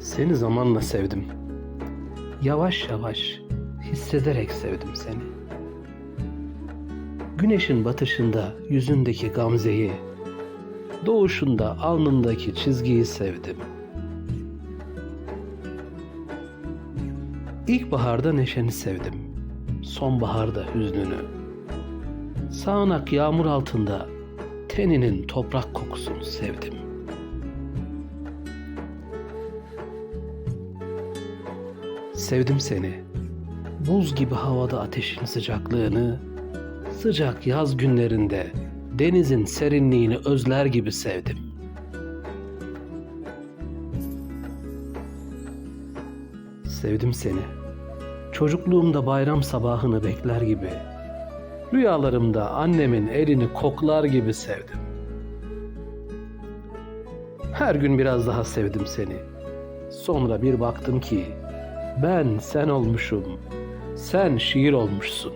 Seni zamanla sevdim. Yavaş yavaş hissederek sevdim seni. Güneşin batışında yüzündeki gamzeyi, doğuşunda alnındaki çizgiyi sevdim. İlkbaharda neşeni sevdim. Sonbaharda hüznünü. Sağanak yağmur altında teninin toprak kokusunu sevdim. Sevdim seni. Buz gibi havada ateşin sıcaklığını, sıcak yaz günlerinde denizin serinliğini özler gibi sevdim. Sevdim seni. Çocukluğumda bayram sabahını bekler gibi, rüyalarımda annemin elini koklar gibi sevdim. Her gün biraz daha sevdim seni. Sonra bir baktım ki ben sen olmuşum. Sen şiir olmuşsun.